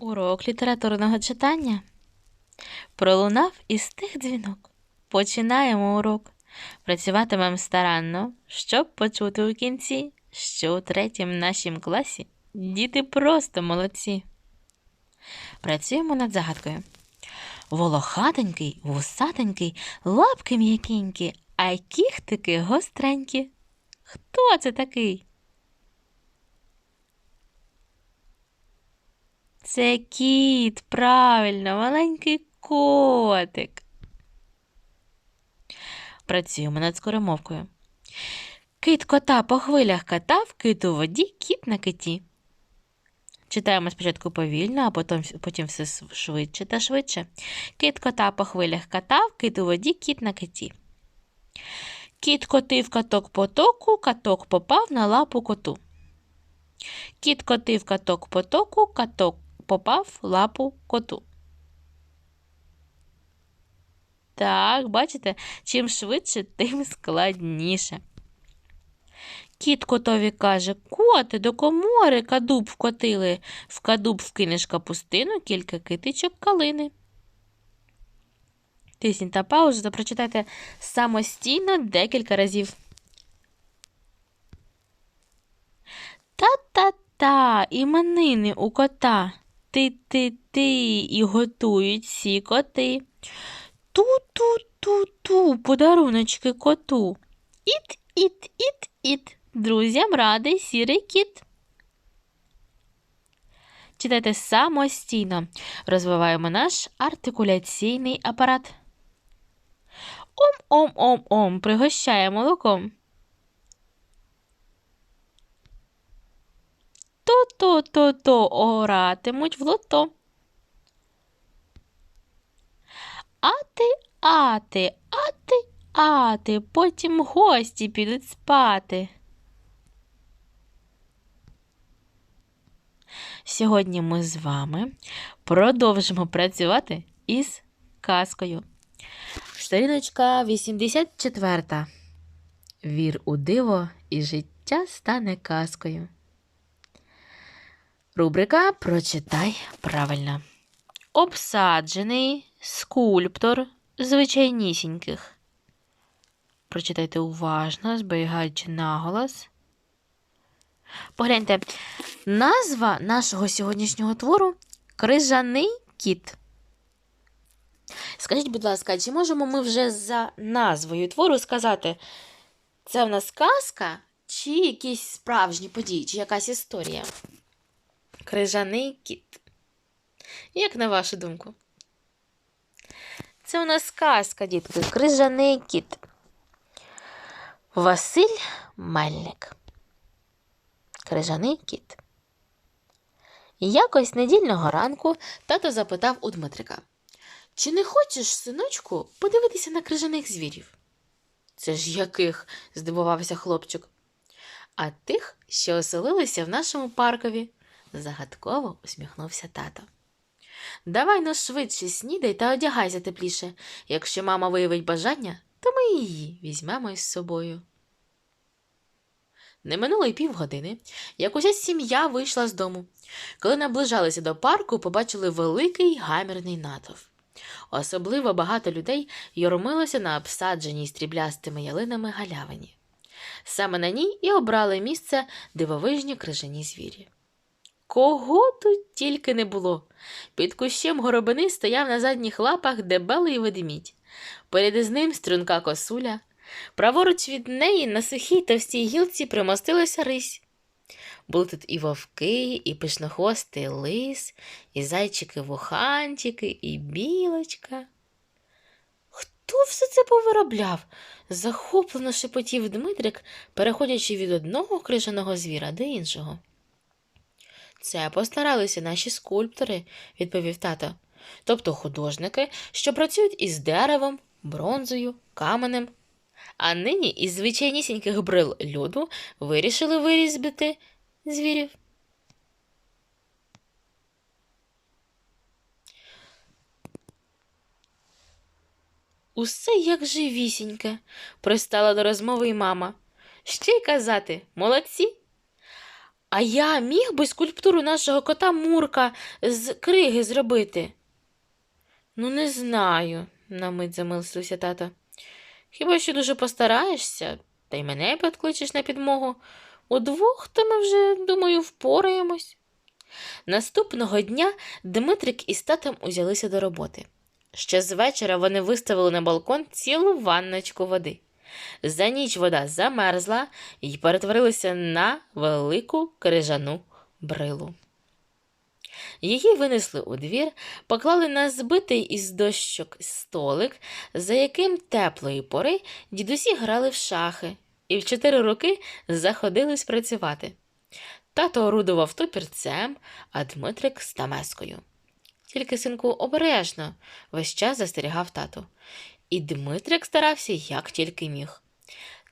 Урок літературного читання. Пролунав із тих дзвінок. Починаємо урок. Працюватимемо старанно, щоб почути у кінці, що у третім нашім класі діти просто молодці. Працюємо над загадкою. Волохатенький, вусатенький, лапки м'якенькі, а кіхтики гостренькі. Хто це такий? Це кіт, правильно, маленький котик. Працюємо над скоромовкою. Кит кота по хвилях катав, кит у воді, кіт на киті. Читаємо спочатку повільно, а потім, потім все швидше та швидше. Кит кота по хвилях катав, кит у воді, кіт на киті. Кіт котив каток потоку, каток попав на лапу коту. Кіт котив каток потоку, каток попав лапу коту. Так, бачите, чим швидше, тим складніше. Кіт котові каже: Коти, до комори кадуб вкотили. В кадуб вкинеш капустину, кілька китичок калини. Тисніть та паузу та прочитайте самостійно декілька разів. Та-та-та, іменини у кота. Ти-ти-ти, і готують всі коти. Ту-ту-ту-ту, подаруночки коту. Іт, іт, іт, іт. Друзям радий сірий кіт. Читайте самостійно. Розвиваємо наш артикуляційний апарат. Ом-ом-ом-ом, пригощає молоком. То-то-то-то оратимуть в лото. Ати, ати, ати, ати, потім гості підуть спати. Сьогодні ми з вами продовжимо працювати із казкою. Сторіночка 84. Вір у диво і життя стане казкою. Рубрика Прочитай правильно. Обсаджений скульптор звичайнісіньких. Прочитайте уважно, зберігаючи наголос. Погляньте, назва нашого сьогоднішнього твору Крижаний кіт. Скажіть, будь ласка, чи можемо ми вже за назвою твору сказати, це в нас казка, чи якісь справжні події, чи якась історія? Крижаний кіт. Як на вашу думку? Це у нас казка, дітки, крижаний кіт. Василь Мельник. Крижаний кіт. Якось недільного ранку тато запитав у Дмитрика: Чи не хочеш, синочку, подивитися на крижаних звірів? Це ж яких? здивувався хлопчик. А тих, що оселилися в нашому паркові, загадково усміхнувся тато. Давай ну швидше снідай та одягайся тепліше. Якщо мама виявить бажання, то ми її візьмемо із собою. Не минуло й півгодини, як уся сім'я вийшла з дому. Коли наближалися до парку, побачили великий гамірний натовп. Особливо багато людей йормилося на обсадженій стріблястими ялинами галявині. Саме на ній і обрали місце дивовижні крижані звірі. Кого тут тільки не було. Під кущем горобини стояв на задніх лапах дебелий ведмідь. Поряд із ним струнка косуля. Праворуч від неї на сухій товстій гілці примостилася рись. Були тут і вовки, і пишнохвостий лис, і зайчики-вуханчики, і білочка. Хто все це повиробляв? захоплено шепотів Дмитрик, переходячи від одного крижаного звіра до іншого. Це постаралися наші скульптори, відповів тато, тобто художники, що працюють із деревом, бронзою, каменем. А нині із звичайнісіньких брил льоду вирішили вирізбити звірів. Усе як живісіньке, пристала до розмови й мама. Ще й казати молодці. А я міг би скульптуру нашого кота Мурка з криги зробити? Ну, не знаю, на мить замислився тато. Хіба що дуже постараєшся, та й мене підкличеш на підмогу. Удвох то ми вже, думаю, впораємось. Наступного дня Дмитрик із татом узялися до роботи. Ще з вечора вони виставили на балкон цілу ванночку води. За ніч вода замерзла і перетворилася на велику крижану брилу. Її винесли у двір, поклали на збитий із дощок столик, за яким теплої пори дідусі грали в шахи і в чотири роки заходились працювати. Тато орудував топірцем, а Дмитрик стамескою. Тільки синку обережно весь час застерігав тату. І Дмитрик старався як тільки міг.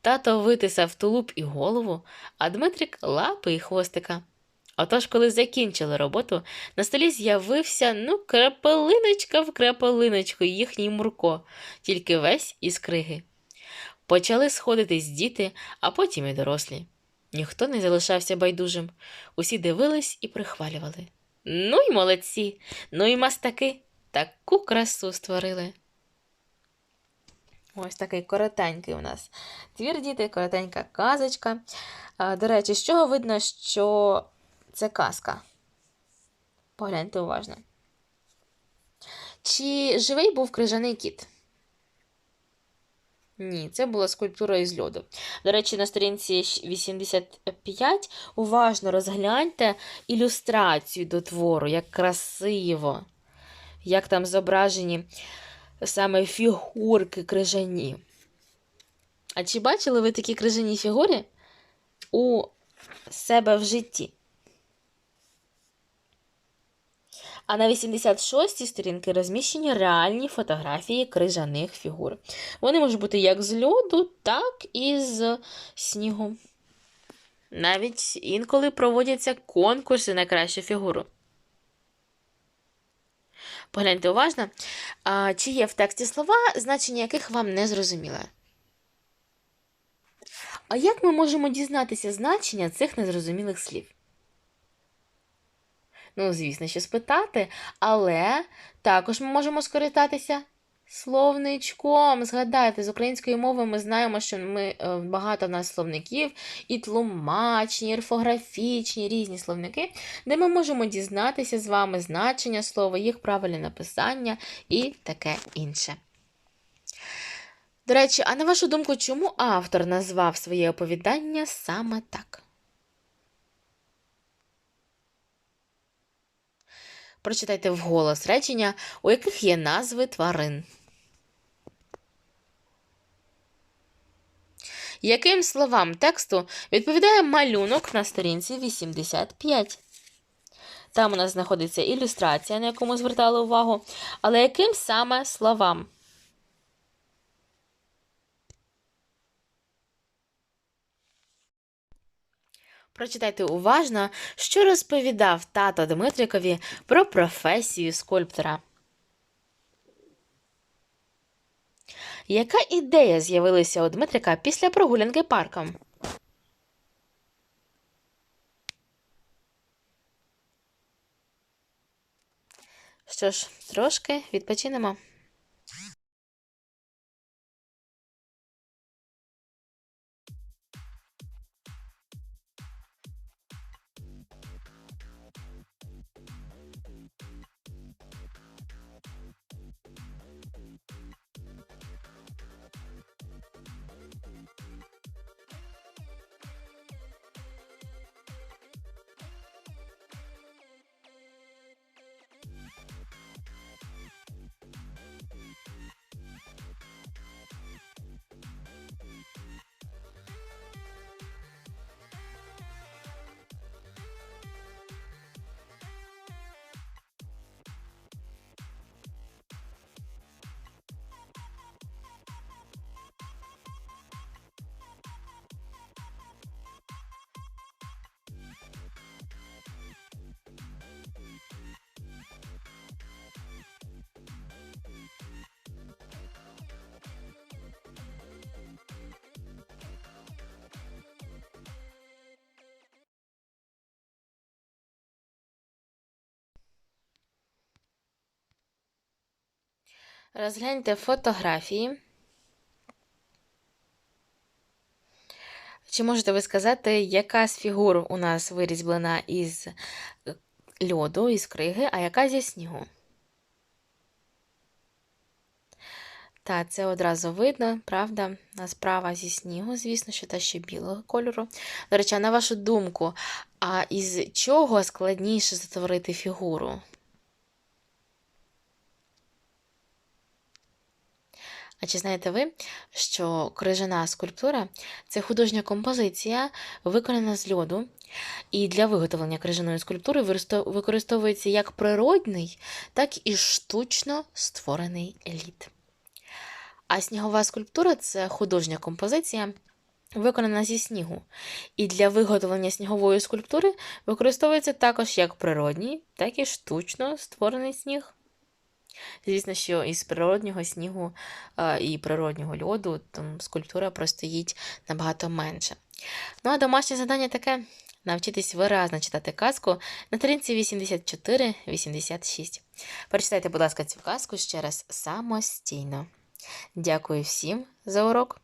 Тато витисав тулуб і голову, а Дмитрик лапи і хвостика. Отож, коли закінчили роботу, на столі з'явився ну крапелиночка в крапелиночку їхній Мурко, тільки весь із криги. Почали сходитись діти, а потім і дорослі. Ніхто не залишався байдужим. Усі дивились і прихвалювали. Ну й молодці, ну й мастаки, таку красу створили. Ось такий коротенький у нас твір діти, коротенька казочка. До речі, з чого видно, що це казка? Погляньте уважно. Чи живий був крижаний кіт? Ні, це була скульптура із льоду. До речі, на сторінці 85 уважно розгляньте ілюстрацію до твору, як красиво, як там зображені саме фігурки крижані. А чи бачили ви такі крижані фігури у себе в житті? А на 86-й сторінці розміщені реальні фотографії крижаних фігур. Вони можуть бути як з льоду, так і з снігу. Навіть інколи проводяться конкурси на кращу фігуру. Погляньте уважно, чи є в тексті слова, значення яких вам не зрозуміле. А як ми можемо дізнатися значення цих незрозумілих слів? Ну, звісно, що спитати, але також ми можемо скористатися словничком. Згадайте, з української мови ми знаємо, що ми, е, багато в нас словників, і тлумачні, і орфографічні, різні словники, де ми можемо дізнатися з вами значення слова, їх правильне написання і таке інше. До речі, а на вашу думку, чому автор назвав своє оповідання саме так? Прочитайте вголос речення, у яких є назви тварин. Яким словам тексту відповідає малюнок на сторінці 85? Там у нас знаходиться ілюстрація, на яку ми звертали увагу. Але яким саме словам? Прочитайте уважно, що розповідав тато Дмитрикові про професію скульптора. Яка ідея з'явилася у Дмитрика після прогулянки парком? Що ж, трошки відпочинемо. Розгляньте фотографії. Чи можете ви сказати, яка з фігур у нас вирізблена із е, льоду, із криги, а яка зі снігу? Та це одразу видно, правда? Справа зі снігу, звісно, що та ще білого кольору. До речі, на вашу думку, а із чого складніше створити фігуру? А чи знаєте ви, що крижана скульптура це художня композиція, виконана з льоду, і для виготовлення крижаної скульптури використовується як природний, так і штучно створений лід. А снігова скульптура це художня композиція, виконана зі снігу. І для виготовлення снігової скульптури використовується також як природній, так і штучно створений сніг. Звісно, що із природнього снігу е, і природнього льоду там скульптура простоїть набагато менше. Ну а домашнє завдання таке: навчитись виразно читати казку на сторінці 84-86. Прочитайте, будь ласка, цю казку ще раз самостійно. Дякую всім за урок.